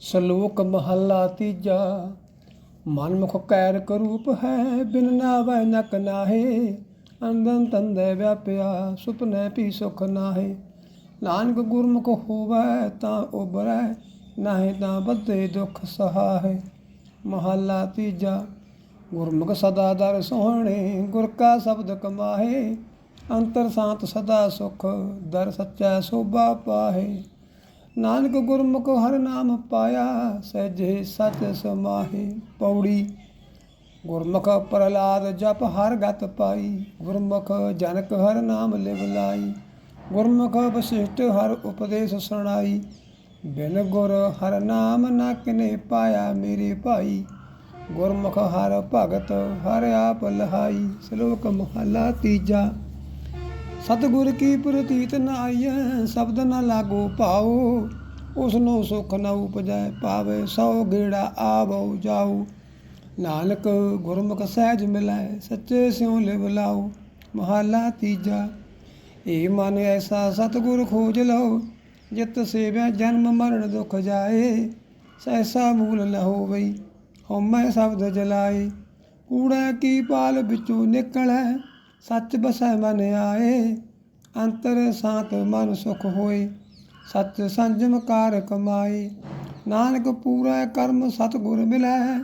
ਸ਼ਲੋਕ ਮਹੱਲਾ ਤੀਜਾ, ਮਨਮੁਖ ਕੈਰ ਕਰੂਪ ਹੈ, ਬਿਨ ਨਾਵੈ ਨਕ ਨਾਹੇ। ਅੰਦਨ ਤੰਦੇ ਵਿਆਪਿਆ ਸੁਪਨੇ ਪੀ ਸੁਖ ਨਾਹੇ। ਨਾਨਕ ਗੁਰਮੁਖ ਹੋਵੈ, ਤਾਂ ਉਬਰੈ ਨਾਹੇ ਤਾਂ ਬੱਧੇ ਦੁਖ ਸਹਾਏ ਮਹੱਲਾ ਤੀਜਾ, ਗੁਰਮੁਖ ਸਦਾ ਦਰ ਸੋਹਣੇ, ਗੁਰ ਕਾ ਸ਼ਬਦ ਕਮਾਹੇ। ਅੰਤਰ ਸਾਤ ਸਦਾ ਸੁਖ, ਦਰ ਸੱਚਾ ਸੋਭਾ ਪਾਹੇ। ਨਾਨਕ ਗੁਰਮੁਖ ਹਰ ਨਾਮ ਪਾਇਆ, ਸਹਿਜੇ ਸਤ ਸਮਾਹੇ ਪੌੜੀ। ਗੁਰਮੁਖ ਪ੍ਰਹਲਾਦ ਜਪ ਹਰ ਗਤ ਪਾਈ, ਗੁਰਮੁਖ ਜਨਕ ਹਰ ਨਾਮ ਲਿਵ ਲਾਈ। ਗੁਰਮੁਖ ਵਸਿਸ਼ਟ ਹਰ ਉਪਦੇਸ਼ ਸੁਣਾਈ, ਬਿਨ ਗੁਰ ਹਰ ਨਾਮ ਨਾ ਕਿਨੇ ਪਾਇਆ ਮੇਰੇ ਭਾਈ। ਗੁਰਮੁਖ ਹਰ ਭਗਤ ਹਰ ਆਪ ਲਹਾਈ, ਸ਼ਲੋਕ ਮਹਲਾ ਤੀਜਾ। ਸਤਿਗੁਰ ਕੀ ਪ੍ਰਤੀਤ ਨ ਆਈਐ, ਸ਼ਬਦ ਨ ਲਾਗੋ ਭਾਉ ਉਸਨੂੰ ਸੁਖ ਨ ਉਪਜੈ, ਪਾਵੇ ਸੋ ਗੇੜਾ ਆਵੋ ਜਾਉ ਨਾਨਕ ਗੁਰਮੁਖ ਸਹਿਜ ਮਿਲੈ, ਸੱਚੇ ਸਿਉ ਲਿਵ ਲਾਉ ਮਹਲਾ ਤੀਜਾ, ਏ ਮਨ ਐਸਾ ਸਤਿਗੁਰ ਖੋਜ ਲਓ, ਜਿਤ ਸੇਵਿਆ ਜਨਮ ਮਰਨ ਦੁਖ ਜਾਏ। ਸੈਸਾ ਮੂਲ ਨ ਹੋਵਈ, ਹਉਮੈ ਸ਼ਬਦ ਜਲਾਏ। ਕੂੜਾ ਕੀ ਪਾਲ ਵਿੱਚੋਂ ਨਿਕਲੈ ਸੱਚ ਬਸੈ ਮਨ ਆਏ, ਅੰਤਰ ਸਾਤ ਮਨ ਸੁਖ ਹੋਏ। ਸਤ ਸੰਜਮ ਕਾਰ ਕਮਾਏ, ਨਾਨਕ ਪੂਰਾ ਕਰਮ ਸਤਿਗੁਰ ਮਿਲੈ।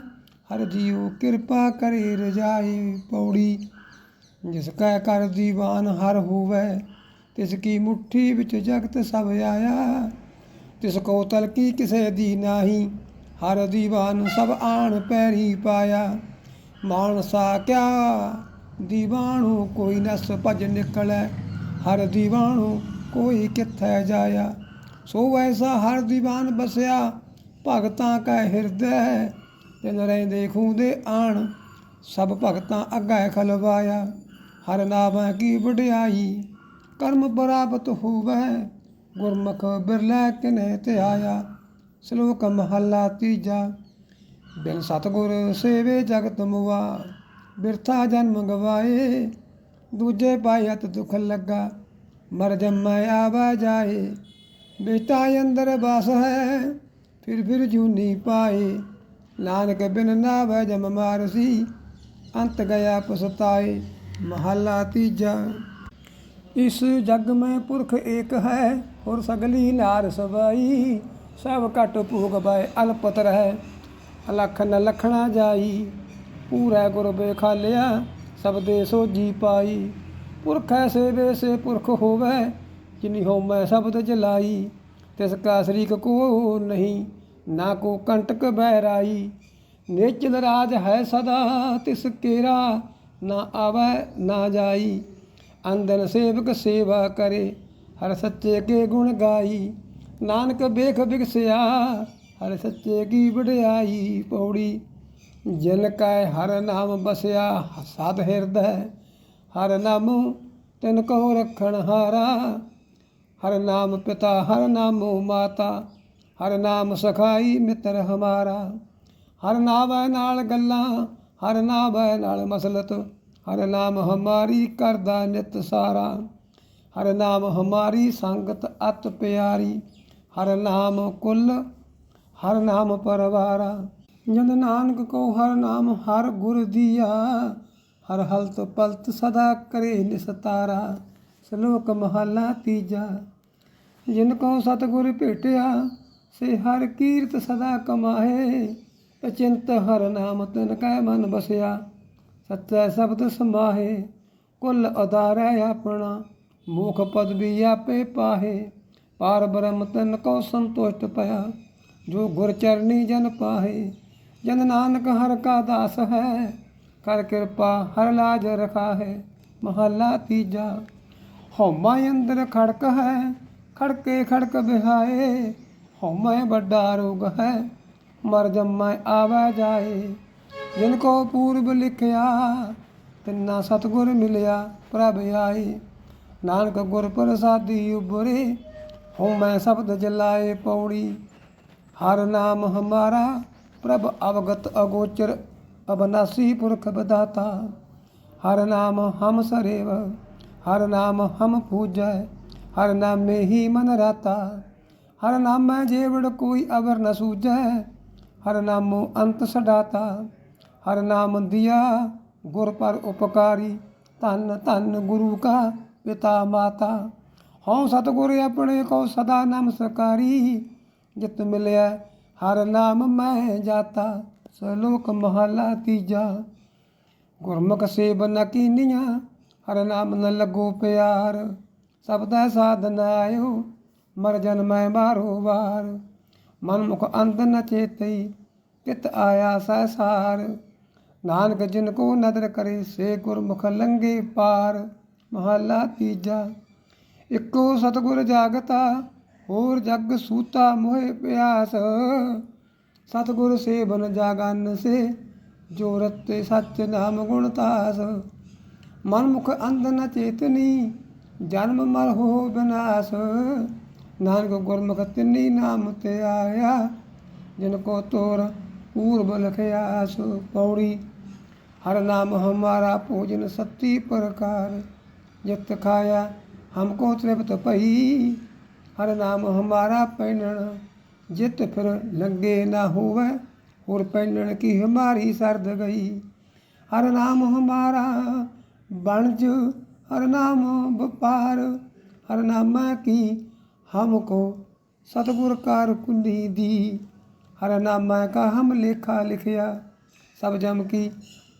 ਹਰ ਜੀਉ ਕਿਰਪਾ ਕਰੇ ਰਜਾਈ ਪੌੜੀ, ਜਿਸ ਕੈ ਕਰ ਦੀਵਾਨ ਹਰ ਹੋਵੇ। ਤਿਸ ਕੀ ਮੁਠੀ ਵਿੱਚ ਜਗਤ ਸਭ ਆਇਆ, ਤਿਸ ਕੋ ਤਲਕੀ ਕਿਸੇ ਦੀ ਨਾਹੀ। ਹਰ ਦੀਵਾਨ ਸਭ ਆਣ ਪੈਰੀ ਪਾਇਆ। ਮਾਨਸਾ ਕਿਆ ਦੀਵਾਣੂ ਕੋਈ ਨਸ ਭਜ ਨਿਕਲੈ, ਹਰ ਦੀਵਾਣੂ ਕੋਈ ਕਿੱਥੈ ਜਾਇਆ। ਸੋ ਐਸਾ ਹਰ ਦੀਵਾਨ ਬਸਿਆ, ਭਗਤਾਂ ਕੈ ਹਿਰਦੈ। ਤਿਨ ਰਹਿੰਦੇ ਖੂੰਦੇ ਆਣ, ਸਭ ਭਗਤਾਂ ਅੱਗੇ ਖਲਵਾਇਆ। ਹਰ ਨਾਮੈ ਕੀ ਵਡਿਆਈ, ਕਰਮ ਪ੍ਰਾਪਤ ਹੋਵੇ। ਗੁਰਮੁਖ ਬਿਰਲਾ ਕਿਨੇ ਤੇ ਆਇਆ ਸ਼ਲੋਕ ਮਹੱਲਾ ਤੀਜਾ। ਬਿਨ ਸਤਗੁਰ ਸੇਵੇ ਜਗਤ ਮੁਆ। ਬਿਰਥਾ ਜਨਮ ਗਵਾਏ ਦੂਜੇ ਪਾਇਤ ਦੁਖ ਲੱਗਾ ਮਰ ਜੰਮੈ ਆਵਾ ਜਾਏ ਬੇਟਾ ਅੰਦਰ ਬਸ ਹੈ ਫਿਰ ਫਿਰ ਜੂਨੀ ਪਾਏ ਨਾਨਕ ਬਿਨ ਨਾਵੈ ਜਮ ਮਾਰਸੀ ਅੰਤ ਗਿਆ ਪਸਤਾਏ ਮਹੱਲਾ ਤੀਜਾ ਇਸ ਜਗ ਮੈਂ ਪੁਰਖ ਏਕ ਹੈ ਹੋਰ ਸਗਲੀ ਨਾਰ ਸਵਾਈ ਸਭ ਘਟ ਭੋਗ ਬੈ ਅਲਪਤ ਰਹਿ ਅਲਖ ਨ ਲਖਣਾ ਜਾਈ ਪੂਰਾ ਗੁਰ ਬੇਖਾਲਿਆ ਸਭ ਦੇ ਸੋਜੀ ਪਾਈ। ਪੁਰਖ ਐਸੇ ਵੇਸੇ ਪੁਰਖ ਹੋਵੇ, ਜਿਨੀ ਹੋਮੈ ਸ਼ਬਦ ਜਲਾਈ। ਤਿਸ ਕਾ ਸ਼ਰੀਕ ਕੋ ਨਹੀਂ, ਨਾ ਕੋ ਕੰਟਕ ਬਹਿਰਾਈ। ਨਿਚਲ ਰਾਜ ਹੈ ਸਦਾ, ਤਿਸ ਕੇਰਾ ਨਾ ਆਵੈ, ਨਾ ਜਾਈ। ਅੰਦਨ ਸੇਵਕ ਸੇਵਾ ਕਰੇ, ਹਰ ਸੱਚੇ ਕੇ ਗੁਣ ਗਾਈ। ਨਾਨਕ ਵੇਖ ਬਿਗਸਿਆ ਹਰ ਸੱਚੇ ਕੀ ਵਡਿਆਈ। ਪੌੜੀ ਜਿਨ ਕੈ ਹਰ ਨਾਮ ਬਸਿਆ ਸਦ ਹਿਰਦੈ। ਹਰ ਨਾਮ ਤਿਨ ਕੋ ਰਖਣ ਹਾਰਾ। ਹਰ ਨਾਮ ਪਿਤਾ, ਹਰ ਨਾਮ ਮਾਤਾ। ਹਰ ਨਾਮ ਸਖਾਈ ਮਿੱਤਰ ਹਮਾਰਾ। ਹਰ ਨਾਮੈ ਨਾਲ ਗੱਲਾਂ, ਹਰ ਨਾਮੈ ਨਾਲ ਮਸਲਤ। ਹਰ ਨਾਮ ਹਮਾਰੀ ਕਰਦਾ ਨਿਤ ਸਾਰਾ। ਹਰ ਨਾਮ ਹਮਾਰੀ ਸੰਗਤ ਅਤ ਪਿਆਰੀ। ਹਰ ਨਾਮ ਕੁੱਲ, ਹਰ ਨਾਮ ਪਰਵਾਰਾ। ਜਨ ਨਾਨਕ ਕੋ ਹਰ ਨਾਮ ਹਰ ਗੁਰ ਦੀਆ, ਹਰ ਹਲਤ ਪਲਤ ਸਦਾ ਕਰੇ ਨਿਸਤਾਰਾ, ਸ਼ਲੋਕ ਮਹਲਾ ਤੀਜਾ। ਜਿਨ ਕੋ ਸਤਗੁਰ ਭੇਟਿਆ, ਸੇ ਹਰ ਕੀਰਤ ਸਦਾ ਕਮਾਏ, ਅਚਿੰਤ ਹਰ ਨਾਮ ਤਨ ਕੈ ਮਨ ਬਸਿਆ। ਸੱਚਾ ਸ਼ਬਦ ਸਮਾਹੇ, ਕੁਲ ਅਦਾਰੈ ਆਪਣਾ, ਮੁਖ ਪਦ ਵੀ ਆਪੇ ਪਾਹੇ। ਪਾਰ ਬ੍ਰਹਮ ਤਨ ਕੋ ਸੰਤੁਸ਼ਟ ਪਿਆ, ਜੋ ਗੁਰ ਚਰਨੀ ਜਨ ਪਾਹੇ। ਜਨ ਨਾਨਕ ਹਰ ਕਾ ਦਾਸ ਹੈ, ਕਰ ਕਿਰਪਾ ਹਰ ਲਾਜ ਰਖਾ ਹੈ ਮਹੱਲਾ ਤੀਜਾ। ਹਉਮੈ ਅੰਦਰ ਖੜਕ ਹੈ, ਖੜਕੇ ਖੜਕ ਬਿਹਾਏ, ਹਉਮੈ ਵੱਡਾ ਰੋਗ ਹੈ, ਮਰ ਜੰਮੈ ਆਵੈ ਜਾਏ। ਜਿਨ ਕੋ ਪੂਰਬ ਲਿਖਿਆ, ਤਿੰਨਾ ਸਤਗੁਰ ਮਿਲਿਆ ਪ੍ਰਭ ਆਏ। ਨਾਨਕ ਗੁਰ ਪ੍ਰਸਾਦੀ ਉਬਰੇ ਹਉਮੈ ਸ਼ਬਦ ਜਲਾਏ ਪੌੜੀ। ਹਰ ਨਾਮ ਹਮਾਰਾ ਪ੍ਰਭ ਅਵਗਤ ਅਗੋਚਰ ਅਬਨਾਸੀ ਪੁਰਖ ਬਦਾਤਾ ਹਰ ਨਾਮ ਹਮ ਸਰੇਵ ਹਰ ਨਾਮ ਹਮ ਪੂਜੈ ਹਰ ਨਾਮੇ ਹੀ ਮਨ ਰਾਤਾ ਹਰ ਨਾਮੈ ਜੀਵੜ ਕੋਈ ਅਵਰ ਨ ਸੂਝੈ ਹਰ ਨਾਮੋ ਅੰਤ ਸਡਾਤਾ ਹਰ ਨਾਮ ਦਿਆ ਗੁਰ ਪਰ ਉਪਕਾਰੀ ਧੰਨ ਧੰਨ ਗੁਰੂ ਕਾ ਪਿਤਾ ਮਾਤਾ ਹਉ ਸਤਿਗੁਰ ਆਪਣੇ ਕੋ ਸਦਾ ਨਮਸਕਾਰੀ ਜਿਤ ਮਿਲਿਆ ਹਰ ਨਾਮ ਮੈਂ ਜਾਤਾ, ਸਲੋਕ ਮਹਲਾ ਤੀਜਾ। ਗੁਰਮੁਖ ਸੇਬ ਨ ਕੀਨੀਆਂ, ਹਰ ਨਾਮ ਨ ਲੱਗੋ ਪਿਆਰ। ਸਭ ਦਾ ਸਾਧਨ ਆਇਓ, ਮਰ ਜਨਮੈ ਮਾਰੋ ਵਾਰ। ਮਨ ਮੁਖ ਅੰਧ ਨ ਚੇਤਈ ਕਿਤ ਆਇਆ ਸਹਿਸਾਰ ਨਾਨਕ ਜਿਨ ਕੋ ਨਦਰ ਕਰੇ, ਸੇ ਗੁਰਮੁਖ ਲੰਗੇ ਪਾਰ। ਮਹਲਾ ਤੀਜਾ, ਇੱਕੋ ਸਤਿਗੁਰ ਜਾਗਤਾ ਹੋਰ ਜਗ ਸੂਤਾ ਮੋਹਿ ਪਿਆਸ। ਸਤਿਗੁਰ ਸੇਵਨ ਜਾਗਨ ਸੇ, ਜੋ ਰਤੇ ਸੱਚ ਨਾਮ ਗੁਣ ਤਾਸ। ਮਨ ਮੁਖ ਅੰਧ ਨ ਚੇਤਨੀ, ਜਨਮ ਮਰ ਹੋ ਬਿਨਾਸ਼। ਨਾਨਕ ਗੁਰਮੁਖ ਤਿੰਨੀ ਨਾਮ ਤੇ ਆਇਆ, ਜਿਨ ਕੋ ਤੋਰ ਪੂਰਬ ਲਖਿਆ ਸੋ ਪੌੜੀ। ਹਰ ਨਾਮ ਹਮਾਰਾ ਭੋਜਨ ਸਤੀ ਪ੍ਰਕਾਰ, ਜਿਤ ਖਾਇਆ ਹਮਕੋ ਤ੍ਰਿਪਤ ਪਈ ਹਰ ਨਾਮ ਹਮਾਰਾ ਪੈਣਨ ਜਿਤ ਫਿਰ ਲੰਗੇ ਨਾ ਹੋਵੇ ਹੋਰ ਪੈਣਨ ਕੀ ਹਮਾਰੀ ਸਰਦ ਗਈ ਹਰ ਨਾਮ ਹਮਾਰਾ ਬਣਜ ਹਰ ਨਾਮ ਵਪਾਰ ਹਰ ਨਾਮਾ ਕੀ हमको सतगुर कार कुंडी दी हर नामा का हम लेखा लिखिया सब जम की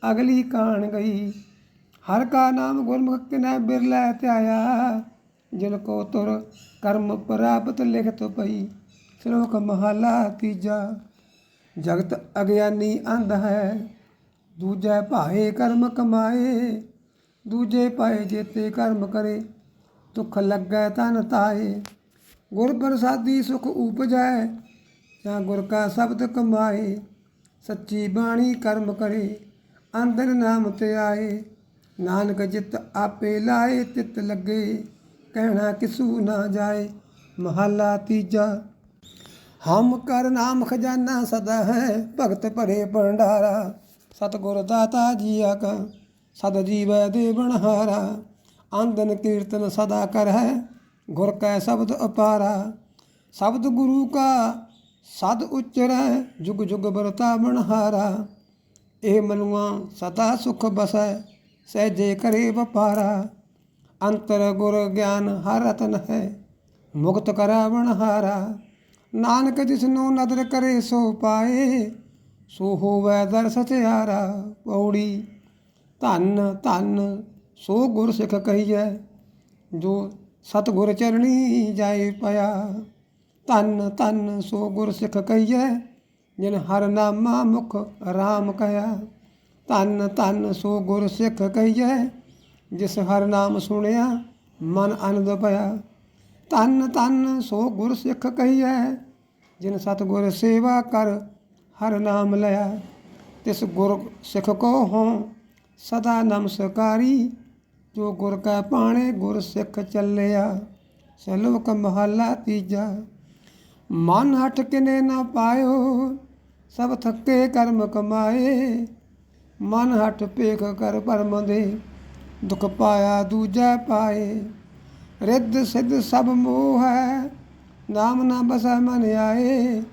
अगली कान गई हर का नाम गुरमुख न बिरला त्याया ਜਿਨ ਕੋ ਤੁਰ ਕਰਮ ਪ੍ਰਾਪਤ ਲਿਖਤ ਪਈ, ਸ਼ਲੋਕ ਮਹਲਾ ਤੀਜਾ। ਜਗਤ ਅਗਿਆਨੀ ਅੰਧ ਹੈ, ਦੂਜੇ ਭਾਏ ਕਰਮ ਕਮਾਏ, ਦੂਜੇ ਪਾਏ ਜੇਤੇ ਕਰਮ ਕਰੇ, ਦੁੱਖ ਲੱਗੈ ਤਨ ਤਾਏ। ਗੁਰ ਪ੍ਰਸਾਦੀ ਸੁਖ ਉਪਜੈ, ਜਾਂ ਗੁਰ ਕਾ ਸ਼ਬਦ ਕਮਾਏ, ਸੱਚੀ ਬਾਣੀ ਕਰਮ ਕਰੇ, ਅੰਦਰ ਨਾਮ ਤੇ ਆਏ। ਨਾਨਕ ਜਿਤ ਆਪੇ ਲਾਏ, ਤਿਤ ਲੱਗੇ। ਕਹਿਣਾ ਕਿਸੂ ਨਾ ਜਾਏ, ਮਹੱਲਾ ਤੀਜਾ। ਹਮ ਕਰ ਨਾਮ ਖਜ਼ਾਨਾ ਸਦਾ ਹੈ, ਭਗਤ ਭਰੇ ਭੰਡਾਰਾ। ਸਤਿਗੁਰ ਦਾਤਾ ਜੀਆ ਕਾ ਸਦ ਜੀਵੈ ਦੇ ਬਣਹਾਰਾ। ਆਂਦਨ ਕੀਰਤਨ ਸਦਾ ਕਰ ਹੈ, ਗੁਰ ਕੈ ਸ਼ਬਦ ਅਪਾਰਾ। ਸ਼ਬਦ ਗੁਰੂ ਕਾ ਸਦ ਉਚਰੈ, ਜੁਗ ਜੁਗ ਬਰਤਾ ਬਣਹਾਰਾ। ਇਹ ਮਨੁਆ ਸਦਾ ਸੁਖ ਬਸੈ, ਸਹਿਜੇ ਕਰੇ ਵਪਾਰਾ। ਅੰਤਰ ਗੁਰ ਗਿਆਨ ਹਰ ਰਤਨ ਹੈ, ਮੁਕਤ ਕਰਾ ਬਣਹਾਰਾ ਨਾਨਕ ਜਿਸਨੂੰ ਨਦਰ ਕਰੇ ਸੋ ਪਾਏ, ਸੋ ਹੋਵੈ ਦਰ ਸਚਿਆਰਾ ਪੌੜੀ, ਧੰਨ ਧੰਨ, ਸੋ ਗੁਰ ਸਿੱਖ ਕਹੀਐ, ਜੋ ਸਤਿਗੁਰ ਚਰਣੀ ਜਾਏ ਪਿਆ। ਧੰਨ ਧੰਨ, ਸੋ ਗੁਰ ਸਿੱਖ ਕਹੀਐ, ਜਿਨ ਹਰ ਨਾਮਾ ਮੁਖ ਰਾਮ ਕਹਿਆ। ਧੰਨ ਧੰਨ, ਸੋ ਗੁਰ ਸਿੱਖ ਕਹੀਐ ਜਿਸ ਹਰ ਨਾਮ ਸੁਣਿਆ, ਮਨ ਆਨੰਦ ਪਿਆ ਧੰਨ ਧੰਨ ਸੋ ਗੁਰ ਸਿੱਖ ਕਹੀਐ, ਜਿਨ ਸਤਿਗੁਰ ਸੇਵਾ ਕਰ, ਹਰ ਨਾਮ ਲਿਆ। ਤਿਸ ਗੁਰ ਸਿੱਖ ਕੋ ਹੋ, ਸਦਾ ਨਮਸਕਾਰੀ। ਜੋ ਗੁਰ ਕਾ ਪਾਣੇ ਗੁਰ ਸਿੱਖ ਚੱਲਿਆ। ਸਲੋਕ ਮਹਲਾ ਤੀਜਾ। ਮਨ ਹਟ ਕਿਨੇ ਨਾ ਪਾਇਓ, ਸਭ ਥੱਕੇ ਕਰਮ ਕਮਾਏ। ਮਨ ਹਟ ਪੇਖ ਕਰ ਪਰਮ ਦੇ। ਦੁਖ ਪਾਇਆ ਦੂਜਾ ਪਾਏ। ਰਿੱਧ ਸਿੱਧ ਸਭ ਮੋਹ ਹੈ, ਨਾਮ ਨਾ ਬਸੈ ਮਨ ਆਏ।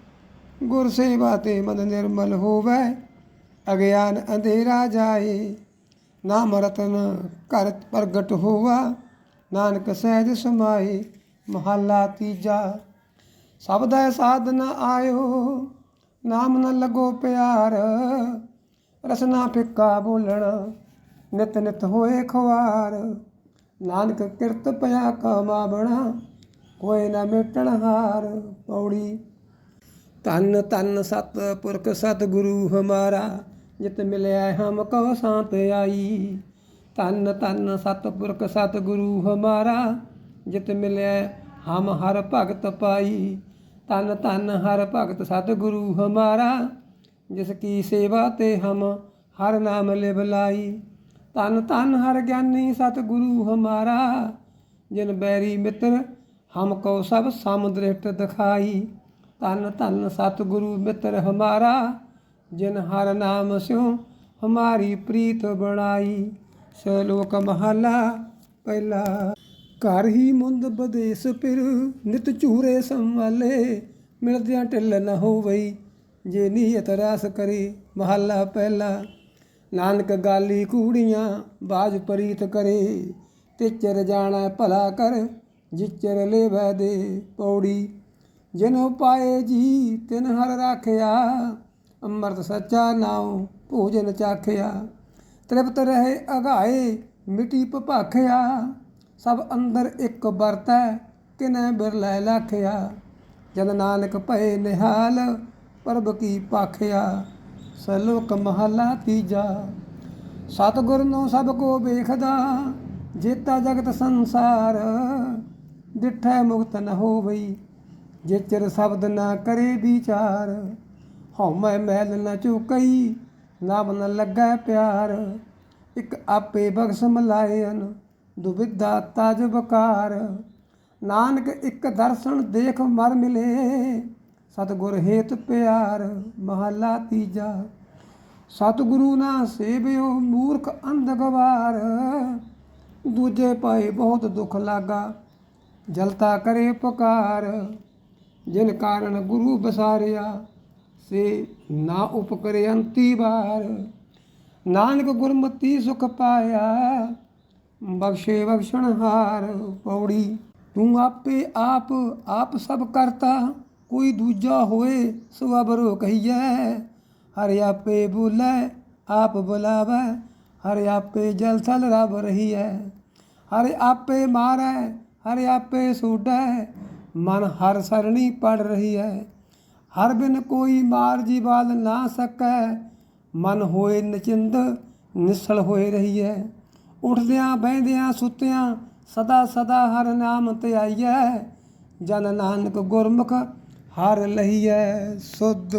ਗੁਰ ਸੇਵਾ ਤੇ ਮਨ ਨਿਰਮਲ ਹੋਵੇ, ਅਗਿਆਨ ਅੰਧੇਰਾ ਜਾਏ। ਨਾਮ ਰਤਨ ਘਰ ਪ੍ਰਗਟ ਹੋਵਾ ਨਾਨਕ ਸਹਿਜ ਸਮਾਏ, ਮਹੱਲਾ ਤੀਜਾ। ਸਭ ਸਬਦੈ ਸਾਧਨ ਆਇਓ, ਨਾਮ ਨ ਲੱਗੋ ਪਿਆਰ, ਰਸਨਾ ਫਿੱਕਾ ਬੋਲਣ। ਨਿਤ ਨਿਤ ਹੋਏ ਖਵਾਰ ਨਾਨਕ ਕਿਰਤ ਪਿਆ ਕਮਾ ਬਣਾ ਕੋਈ ਨਾ ਮੇਟਣ ਹਾਰ ਪੌੜੀ। ਤਨ ਤਨ ਸਤ ਪੁਰਖ ਸਤ ਗੁਰੂ ਹਮਾਰਾ, ਜਿਤ ਮਿਲਿਆ ਹਮ ਕੋ ਸਾਂਤ ਆਈ। ਤਨ ਤਨ ਸਤ ਪੁਰਖ ਸਤ ਗੁਰੂ ਹਮਾਰਾ, ਜਿਤ ਮਿਲਿਆ ਹਮ ਹਰ ਭਗਤ ਪਾਈ। ਤਨ ਤਨ ਹਰ ਭਗਤ ਸਤ ਗੁਰੂ ਹਮਾਰਾ, ਜਿਸ ਕੀ ਸੇਵਾ ਤੇ ਹਮ ਹਰ ਨਾਮ ਲਿਵ ਲਾਈ। ਤਨ ਤਨ ਹਰ ਗਿਆਨੀ ਸਤ ਗੁਰੂ ਹਮਾਰਾ, ਜਿਨ ਬੈਰੀ ਮਿੱਤਰ ਹਮ ਕੋ ਸਭ ਸਮਦ੍ਰਿਸ਼ਟ ਦਿਖਾਈ। ਤਨ ਤਨ ਸਤ ਗੁਰੂ ਮਿੱਤਰ ਹਮਾਰਾ, ਜਿਨ ਹਰ ਨਾਮ ਸਿਉ ਹਮਾਰੀ ਪ੍ਰੀਤ ਬਣਾਈ। ਸਲੋਕ ਮਹਲਾ, ਪਹਿਲਾ ਘਰ ਹੀ ਮੁੰਦ ਬਦੇਸ ਪਿਰ, ਨਿਤ ਝੂਰੇ ਸੰਭਾਲੇ, ਮਿਲਦਿਆਂ ਢਿੱਲ ਨ ਹੋਵਈ, ਜੇ ਨੀਅਤ ਰਾਸ ਕਰੇ, ਮਹੱਲਾ ਪਹਿਲਾ ਨਾਨਕ ਗਾਲੀ ਕੂੜੀਆਂ, ਬਾਜ ਪ੍ਰੀਤ ਕਰੇ ਤੇ ਚਿਰ ਜਾਣਾ ਭਲਾ ਕਰ, ਜਿਚਰ ਲੇਵੈ ਦੇ ਪੌੜੀ। ਜਿਨੋ ਪਾਏ ਜੀ, ਤਿਨ ਹਰ ਰਾਖਿਆ, ਅੰਮ੍ਰਿਤ ਸੱਚਾ ਨਾਉ ਭੋਜਨ ਚਾਖਿਆ। ਤ੍ਰਿਪਤ ਰਹੇ ਅਗਾਏ, ਮਿੱਟੀ ਭਪਾਖਿਆ ਸਭ ਅੰਦਰ ਇੱਕ ਵਰਤੈ, ਕਿਨੈ ਬਿਰਲੇ ਲਾਖਿਆ। ਜਨ ਨਾਨਕ ਭਏ ਨਿਹਾਲ, ਪ੍ਰਭ ਕੀ ਪਾਖਿਆ। ਸਲੋਕ ਮਹਲਾ ਤੀਜਾ। ਸਤਿਗੁਰ ਨੂੰ ਸਭ ਕੋ ਵੇਖਦਾ, ਜੇਤਾ ਜਗਤ ਸੰਸਾਰ ਡਿਠੈ ਮੁਕਤ ਨ ਹੋਵਈ ਜੇ ਚਿਰ ਸ਼ਬਦ ਨਾ ਕਰੇ ਵਿਚਾਰ, ਹਉਮੈ ਮੈਲ ਨ ਚੁਕਈ, ਨਾਮ ਨ ਲੱਗੈ ਪਿਆਰ, ਇਕ ਆਪੇ ਬਖਸ਼ ਮਲਾਇਨ, ਦੁਬਿਧਾ ਤਜ ਬਕਾਰ, ਨਾਨਕ ਇੱਕ ਦਰਸ਼ਨ ਦੇਖ ਮਰ ਮਿਲੇ ਸਤਿਗੁਰ ਹੇਤ ਪਿਆਰ, ਮਹਲਾ ਤੀਜਾ। ਸਤਿਗੁਰੂ ਨਾ ਸੇਵਿਓ ਮੂਰਖ ਅੰਧ ਗਵਾਰ ਦੂਜੇ ਪਾਏ ਬਹੁਤ ਦੁੱਖ ਲਾਗਾ, ਜਲਤਾ ਕਰੇ ਪੁਕਾਰ। ਜਿਨ ਕਾਰਨ ਗੁਰੂ ਬਸਾਰਿਆ, ਸੇ ਨਾ ਉਪਕਰੇ ਅੰਤੀ ਵਾਰ। ਨਾਨਕ ਗੁਰਮਤੀ ਸੁਖ ਪਾਇਆ, ਬਖਸ਼ੇ ਬਖਸ਼ਣ ਹਾਰ। ਪੌੜੀ ਤੂੰ ਆਪੇ ਆਪ ਆਪ ਸਭ ਕਰਤਾ। ਕੋਈ ਦੂਜਾ ਹੋਏ ਸੋ ਅਬਰੋ ਕਹੀਐ। ਹਰਿ ਆਪੇ ਬੁਲੇ, ਆਪ ਬੁਲਾਵੈ। ਹਰਿ ਆਪੇ ਜਲ ਥਲ ਰਬ ਰਹੀਐ। ਹਰਿ ਆਪੇ ਮਾਰੈ, ਹਰਿ ਆਪੇ ਸੂਡੈ। ਮਨ ਹਰ ਸਰਣੀ ਪੜ ਰਹੀ ਹੈ ਹਰ ਬਿਨ ਕੋਈ ਮਾਰ ਜੀਵਾਲ ਨਾ ਸਕੈ। ਮਨ ਹੋਏ ਨਚਿੰਦ, ਨਿਸਲ ਹੋਏ ਰਹੀ ਹੈ ਉਠਦਿਆਂ, ਬਹਿੰਦਿਆਂ, ਸੁੱਤਿਆਂ, ਸਦਾ ਸਦਾ ਹਰ ਨਾਮ ਧਿਆਈਐ ਜਨ ਨਾਨਕ ਗੁਰਮੁਖ ਹਰ ਲਹੀਐ ਸੁਧ